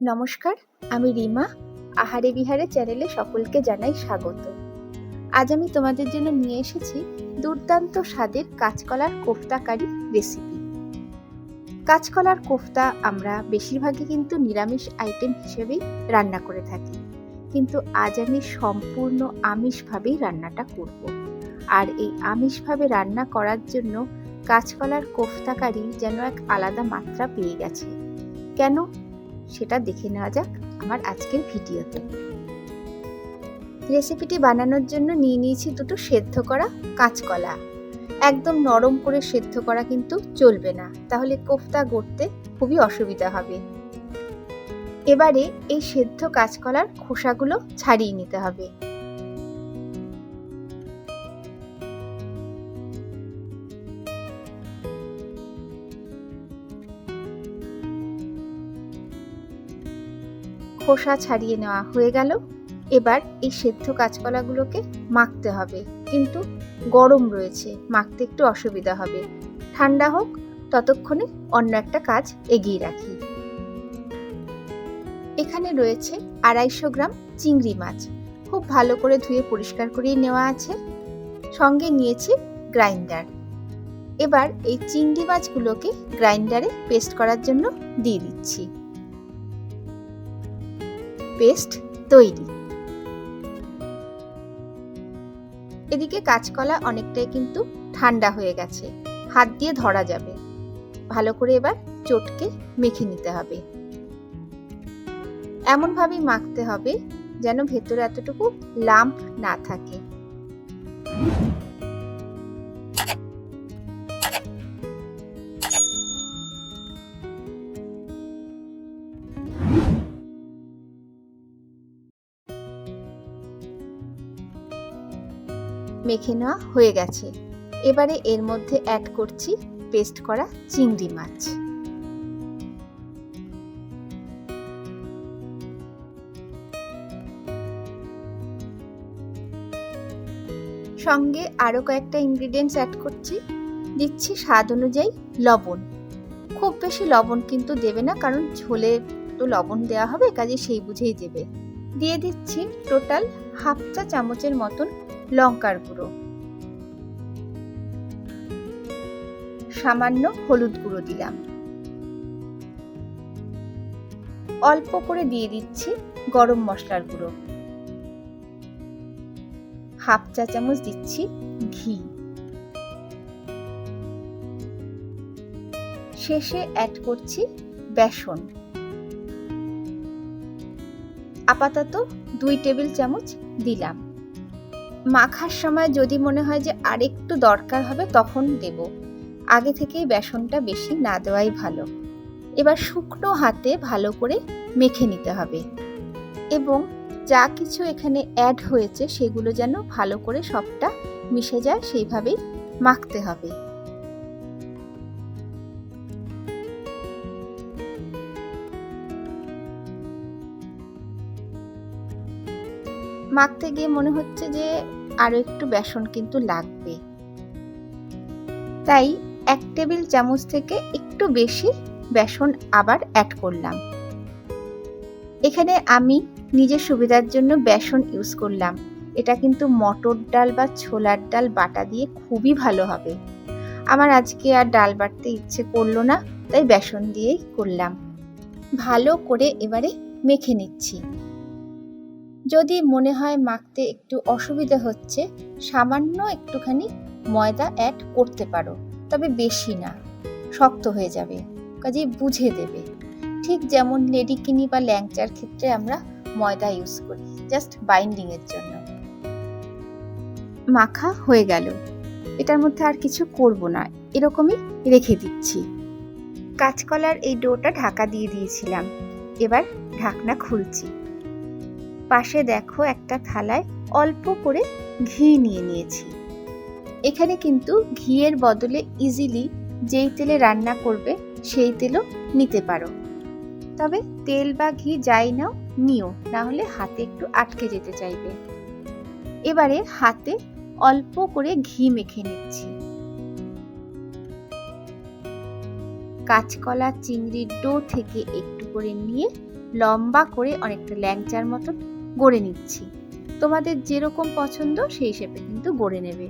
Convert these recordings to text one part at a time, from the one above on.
নমস্কার, আমি রিমা। আহারে বিহারে চ্যানেলে সকলকে জানাই স্বাগত। আজ আমি তোমাদের জন্য নিয়ে এসেছি দুর্দান্ত স্বাদের কাঁচকলার কোফতাকারি রেসিপি। কাঁচকলার কোফতা আমরা বেশিরভাগই কিন্তু নিরামিষ আইটেম হিসেবেই রান্না করে থাকি। কিন্তু আজ আমি সম্পূর্ণ আমিষভাবেই রান্নাটা করব। আর এই আমিষভাবে রান্না করার জন্য কাঁচকলার কোফতাকারি যেন এক আলাদা মাত্রা পেয়ে গেছে। কেন? সেটা দেখে নেওয়া যাক আমার আজকের ভিডিওতে। রেসিপিটি বানানোর জন্য নিয়ে নিয়েছি দুটো সেদ্ধ করা কাঁচকলা। একদম নরম করে সেদ্ধ করা কিন্তু চলবে না, তাহলে কোফতা গড়তে খুবই অসুবিধা হবে। এবারে এই সেদ্ধ কাঁচকলার খোসাগুলো ছাড়িয়ে নিতে হবে। খোসা ছাড়িয়ে নেওয়া হয়ে গেল। এবার এই সেদ্ধ কাঁচকলাগুলোকে মাখতে হবে। কিন্তু গরম রয়েছে, মাখতে একটু অসুবিধা হবে। ঠান্ডা হোক, ততক্ষণে অন্য একটা কাজ এগিয়ে রাখি। এখানে রয়েছে আড়াইশো গ্রাম চিংড়ি মাছ। খুব ভালো করে ধুয়ে পরিষ্কার করিয়ে নেওয়া আছে। সঙ্গে নিয়েছি গ্রাইন্ডার। এবার এই চিংড়ি মাছগুলোকে গ্রাইন্ডারে পেস্ট করার জন্য দিয়ে দিচ্ছি। পেস্ট তৈরি। এদিকে কাঁচকলা অনেকটাই কিন্তু ঠান্ডা হয়ে গেছে, হাত দিয়ে ধরা যাবে। ভালো করে এবার চটকে মেখে নিতে হবে। এমনভাবেই মাখতে হবে যেন ভেতরে এতটুকু লাম্প না থাকে। মেখে নেওয়া হয়ে গেছে। এবারে এর মধ্যে অ্যাড করছি পেস্ট করা চিংড়ি মাছ। সঙ্গে আরও কয়েকটা ইনগ্রিডিয়েন্টস অ্যাড করছি। দিচ্ছি স্বাদ অনুযায়ী লবণ। খুব বেশি লবণ কিন্তু দেবে না, কারণ ঝোলে তো লবণ দেওয়া হবে, কাজে সেই বুঝেই দেবে। দিয়ে দিচ্ছি টোটাল হাফ চা চামচের মতন লঙ্কার গুঁড়ো। সামান্য হলুদ গুঁড়ো দিলাম। অল্প করে দিয়ে দিচ্ছি গরম মশলার গুঁড়ো। হাফ চা চামচ দিচ্ছি ঘি। শেষে অ্যাড করছি বেসন। আপাতত দুই টেবিল চামচ দিলাম। মাখার সময় যদি মনে হয় যে আরেকটু দরকার হবে, তখন দেব। আগে থেকেই বেসনটা বেশি না দেওয়াই ভালো। এবার শুকনো হাতে ভালো করে মেখে নিতে হবে। এবং যা কিছু এখানে অ্যাড হয়েছে, সেগুলো যেন ভালো করে সবটা মিশে যায়, সেইভাবেই মাখতে হবে। মাখতে গিয়ে মনে হচ্ছে যে আরও একটু বেসন কিন্তু লাগবে। তাই এক টেবিল চামচ থেকে একটু বেশি বেসন আবার অ্যাড করলাম। এখানে আমি নিজের সুবিধার জন্য বেসন ইউজ করলাম। এটা কিন্তু মটর ডাল বা ছোলার ডাল বাটা দিয়ে খুবই ভালো হবে। আমার আজকে আর ডাল বাটতে ইচ্ছে করল না, তাই বেসন দিয়েই করলাম। ভালো করে এবারে মেখে নিচ্ছি। যদি মনে হয় মাখতে একটু অসুবিধা হচ্ছে, সামান্য একটুখানি ময়দা অ্যাড করতে পারো, তবে বেশি না, শক্ত হয়ে যাবে কাজে বুঝে দেবে। ঠিক যেমন লেডিকিনি বা ল্যাংচার ক্ষেত্রে আমরা ময়দা ইউজ করি জাস্ট বাইন্ডিংয়ের জন্য। মাখা হয়ে গেল। এটার মধ্যে আর কিছু করব না, এরকমই রেখে দিচ্ছি। কাঁচকলার এই ডোটা ঢাকা দিয়ে দিয়েছিলাম, এবার ঢাকনা খুলছি। পাশে দেখো একটা থালায় অল্প করে ঘি নিয়ে নিয়েছি। এখানে কিন্তু ঘিয়ের বদলে ইজিলি যেই তেলে রান্না করবে সেই তেলও নিতে পারো। তবে তেল বা ঘি যাই নাও, নিও, না হলে হাতে একটু আটকে যেতে চাইবে। এবারে হাতে অল্প করে ঘি মেখে নিচ্ছি। কাঁচকলা, চিংড়ির ডো থেকে একটু করে নিয়ে লম্বা করে অনেকটা ল্যাংচার মতন গড়ে নিচ্ছি। তোমাদের যেরকম পছন্দ সেই হিসেবে কিন্তু গড়ে নেবে।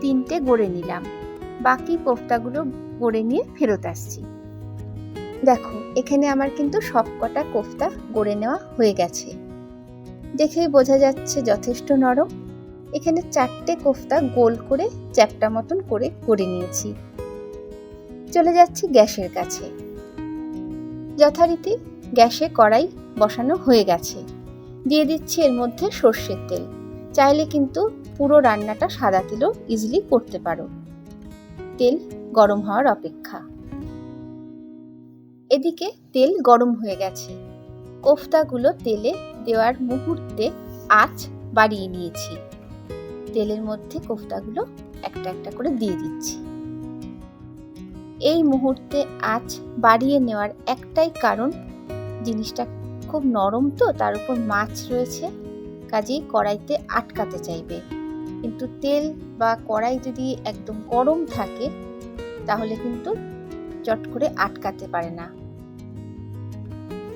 তিনটে গড়ে নিলাম। বাকি কোফতাগুলো গড়ে নিয়ে ফেরত আসছি। দেখো, এখানে আমার কিন্তু সব কটা কোফতা গড়ে নেওয়া হয়ে গেছে। দেখেই বোঝা যাচ্ছে যথেষ্ট নরম। এখানে চারটে কোফতা গোল করে, চ্যাপটা মতন করে গড়ে নিয়েছি। চলে যাচ্ছি গ্যাসের কাছে। যথারীতি গ্যাসে কড়াই বসানো হয়ে গেছে। দিয়ে দিচ্ছি এর মধ্যে সর্ষের তেল। চাইলে কিন্তু পুরো রান্নাটা সাদা তেলও ইজিলি করতে পারো। তেল গরম হওয়ার অপেক্ষা। এদিকে তেল গরম হয়ে গেছে। কোফতাগুলো তেলে দেওয়ার মুহূর্তে আঁচ বাড়িয়ে নিয়েছি। তেলের মধ্যে কোফতাগুলো একটা একটা করে দিয়ে দিচ্ছি। এই মুহূর্তে আঁচ বাড়িয়ে নেওয়ার একটাই কারণ, জিনিসটা খুব নরম তো, তার উপর মাছ রয়েছে, কাজেই কড়াইতে আটকাতে চাইবে। কিন্তু তেল বা কড়াই যদি একদম গরম থাকে, তাহলে কিন্তু চট করে আটকাতে পারে না।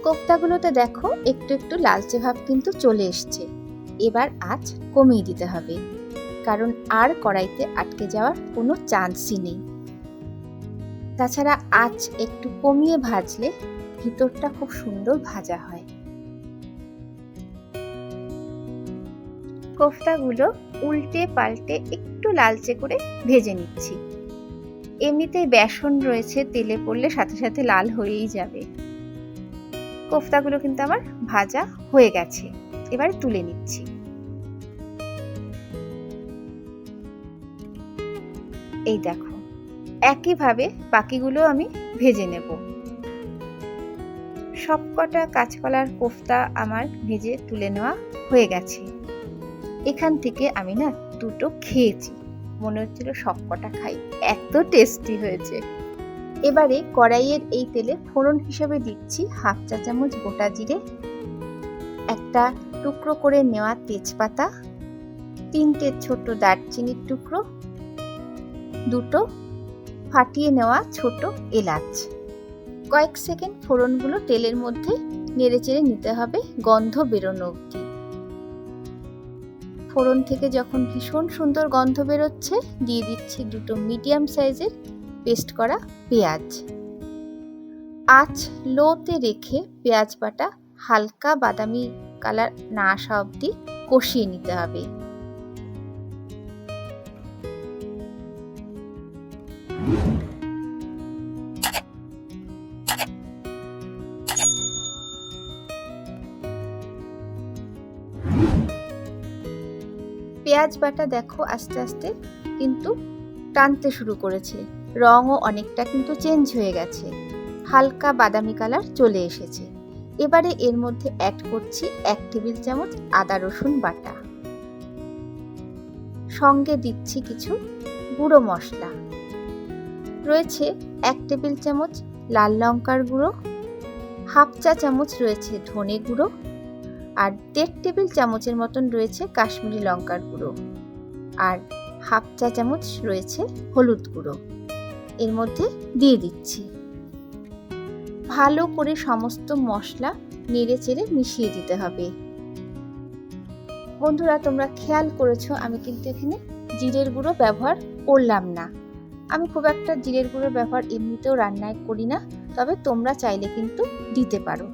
কোপ্তাগুলোতে দেখো একটু একটু লালচে ভাব কিন্তু চলে এসছে। এবার আঁচ কমিয়ে দিতে হবে, কারণ আর কড়াইতে আটকে যাওয়ার কোনো চান্সই নেই। তাছাড়া আঁচ একটু কমিয়ে ভাজলে ভিতরটা খুব সুন্দর ভাজা হয়। কোফতাগুলো উল্টে পাল্টে একটু লালচে করে ভেজে নিচ্ছি। এমনিতেই বেসন রয়েছে, তেলে পড়লে সাথে সাথে লাল হয়েই যাবে। কোফতাগুলো কিন্তু আমার ভাজা হয়ে গেছে, এবার তুলে নিচ্ছি। এই দেখো, একইভাবে বাকিগুলো আমি ভেজে নেব। সবকটা কাঁচকলার কোফতা আমার ভেজে তুলে নেওয়া হয়ে গেছে। এখান থেকে আমি না দুটো খেয়েছি। মনে হচ্ছিল সবকটা খাই। এত টেস্টি হয়েছে। এবারে কড়াইয়ের এই তেলে ফোড়ন হিসেবে দিচ্ছি হাফ চা চামচ গোটা জিরে, একটা টুকরো করে নেওয়া তেজপাতা তিনটে ছোট দারচিনির টুকরো, দুটো ফাটিয়ে নেওয়া ছোট এলাচ। কয়েক সেকেন্ড ফোড়নগুলো তেলের মধ্যে নেড়ে চেড়ে নিতে হবে, গন্ধ বেরোনো অবধি। ফোড়ন থেকে যখন ভীষণ সুন্দর গন্ধ বেরোচ্ছে, দিয়ে দিচ্ছি দুটো মিডিয়াম সাইজের পেস্ট করা পেঁয়াজ। আঁচ লোতে রেখে পেঁয়াজ বাটা হালকা বাদামি কালার না আসা অবধি কষিয়ে নিতে হবে। পেঁয়াজ বাটা দেখো আস্তে আস্তে কিন্তু টানতে শুরু করেছে। রঙও অনেকটা কিন্তু চেঞ্জ হয়ে গেছে। হালকা বাদামি কালার চলে এসেছে। এবারে এর মধ্যে অ্যাড করছি এক টেবিল চামচ আদা রসুন বাটা। সঙ্গে দিচ্ছি কিছু গুঁড়ো মশলা। রয়েছে এক টেবিল চামচ লাল লঙ্কার গুঁড়ো, হাফ চা চামচ রয়েছে ধনে গুঁড়ো আর দেড় টেবিল চামচের মতন রয়েছে কাশ্মীরি লঙ্কার গুঁড়ো। আর হাফ চা চামচ রয়েছে হলুদ গুঁড়ো। এর মধ্যে দিয়ে দিচ্ছি। ভালো করে সমস্ত মশলা নেড়ে চেড়ে মিশিয়ে দিতে হবে। বন্ধুরা, তোমরা খেয়াল করেছ, আমি কিন্তু এখানে জিরের গুঁড়ো ব্যবহার করলাম না। আমি খুব একটা জিরের গুঁড়ো ব্যবহার এমনিতেও রান্নায় করি না, তবে তোমরা চাইলে কিন্তু দিতে পারো।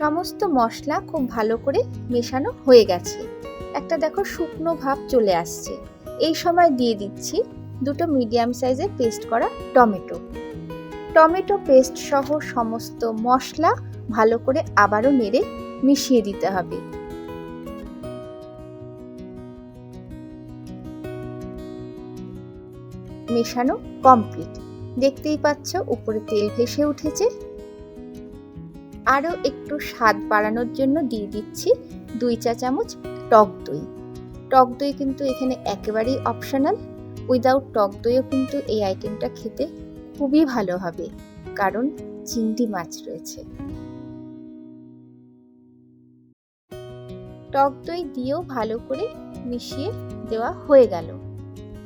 সমস্ত মশলা খুব ভালো করে মেশানো হয়ে গেছে। একটা দেখো শুকনো ভাব চলে আসছে। এই সময় দিয়ে দিচ্ছি দুটো মিডিয়াম সাইজের পেস্ট করা টমেটো। টমেটো পেস্ট সহ সমস্ত মশলা ভালো করে আবারও নেড়ে মিশিয়ে দিতে হবে। মেশানো কমপ্লিট। দেখতেই পাচ্ছ উপরে তেল ভেসে উঠেছে। আরও একটু স্বাদ বাড়ানোর জন্য দিয়ে দিচ্ছি দুই চা চামচ টক দই। টক দই কিন্তু এখানে একেবারেই অপশনাল উইদাউট টক দইও কিন্তু এই আইটেমটা খেতে খুবই ভালো হবে, কারণ চিংড়ি মাছ রয়েছে। টক দই দিয়েও ভালো করে মিশিয়ে দেওয়া হয়ে গেল।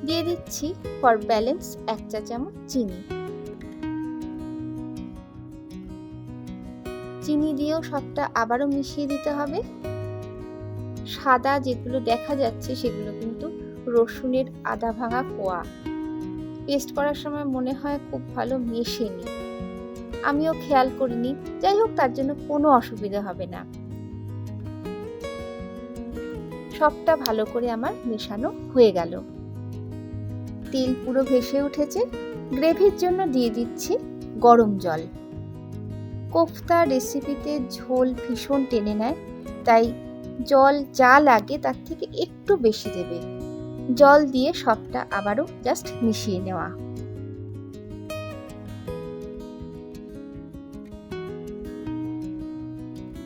দিয়ে দিচ্ছি ফর ব্যালেন্স এক চা চামচ চিনি। চিনি দিয়েও সবটা আবারও মিশিয়ে দিতে হবে। সাদা যেগুলো দেখা যাচ্ছে সেগুলো কিন্তু রসুনের আদা ভাঙা কোয়া। পেস্ট করার সময় মনে হয় খুব ভালো মেশেনি। আমিও খেয়াল করিনি, যাই হোক তার জন্য কোনো অসুবিধা হবে না। সবটা ভালো করে আমার মেশানো হয়ে গেল। তেল পুরো ভেসে উঠেছে। গ্রেভির জন্য দিয়ে দিচ্ছি গরম জল। কোফতা রেসিপিতে ঝোল ভীষণ টেনে নেয়, তাই জল যা লাগে তার থেকে একটু বেশি দেবে। জল দিয়ে সবটা আবারও জাস্ট মিশিয়ে নেওয়া।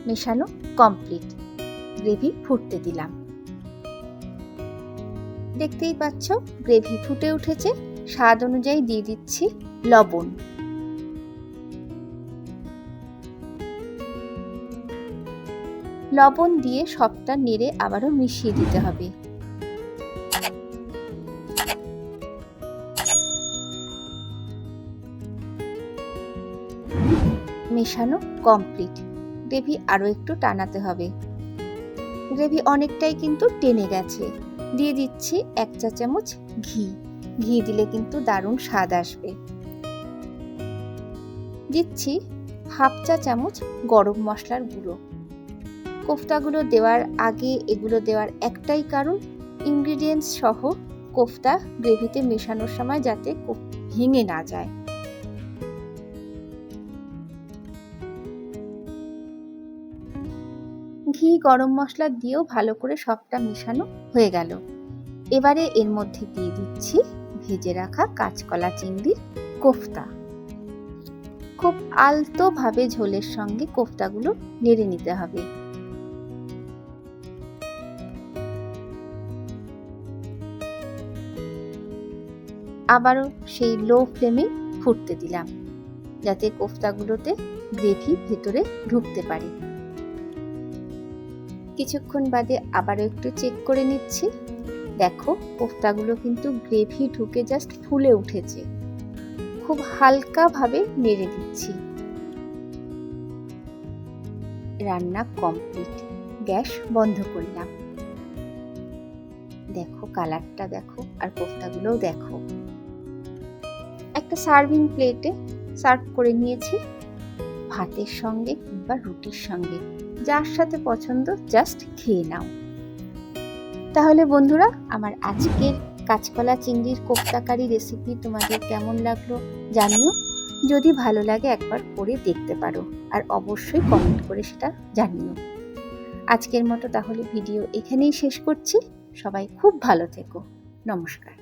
মেশানো কমপ্লিট গ্রেভি ফুটতে দিলাম। দেখতেই পাচ্ছ গ্রেভি ফুটে উঠেছে। স্বাদ অনুযায়ী দিয়ে দিচ্ছি লবণ। লবণ দিয়ে সবটা নেড়ে আবারও মিশিয়ে দিতে হবে। মেশানো কমপ্লিট গ্রেভি আরও একটু টানাতে হবে। গ্রেভি অনেকটাই কিন্তু টেনে গেছে। দিয়ে দিচ্ছি এক চা চামচ ঘি। ঘি দিলে কিন্তু দারুণ স্বাদ আসবে। দিচ্ছি হাফ চা চামচ গরম মশলার গুঁড়ো। কোফতাগুলো দেওয়ার আগে এগুলো দেওয়ার একটাই কারণ ইনগ্রিডিয়েন্টস সহ কোফতা গ্রেভিতে মেশানোর সময় যাতে ভেঙে না যায়। ঘি, গরম মশলা দিয়েও ভালো করে সবটা মেশানো হয়ে গেল। এবারে এর মধ্যে দিয়ে দিচ্ছি ভেজে রাখা কাঁচকলা চিংড়ির কোফতা। খুব আলতোভাবে ঝোলের সঙ্গে কোফতাগুলো নেড়ে নিতে হবে। আবারও সেই লো ফ্লেমে ফুটতে দিলাম, যাতে কোফতাগুলোতে গ্রেভি ভেতরে ঢুকতে পারে। কিছুক্ষণ বাদে আবারও একটু চেক করে নিচ্ছি। দেখো, কোফতাগুলো কিন্তু গ্রেভি ঢুকে জাস্ট ফুলে উঠেছে। খুব হালকাভাবে নেড়ে দিচ্ছি। রান্না কমপ্লিট। গ্যাস বন্ধ করলাম। দেখো, কালারটা দেখো আর কোফতাগুলোও দেখো। একটা সার্ভিং প্লেটে সার্ভ করে নিয়েছি। ভাতের সঙ্গে কিংবা রুটির সঙ্গে, যার সাথে পছন্দ জাস্ট খেয়ে নাও। তাহলে বন্ধুরা, আমার আজকের কাঁচকলা চিংড়ির কোপ্তাকারি রেসিপি তোমাদের কেমন লাগল জানিও। যদি ভালো লাগে একবার করে দেখতে পারো, আর অবশ্যই কমেন্ট করে সেটা জানিও। আজকের মতো তাহলে ভিডিও এখানেই শেষ করছি। সবাই খুব ভালো থেকো। নমস্কার।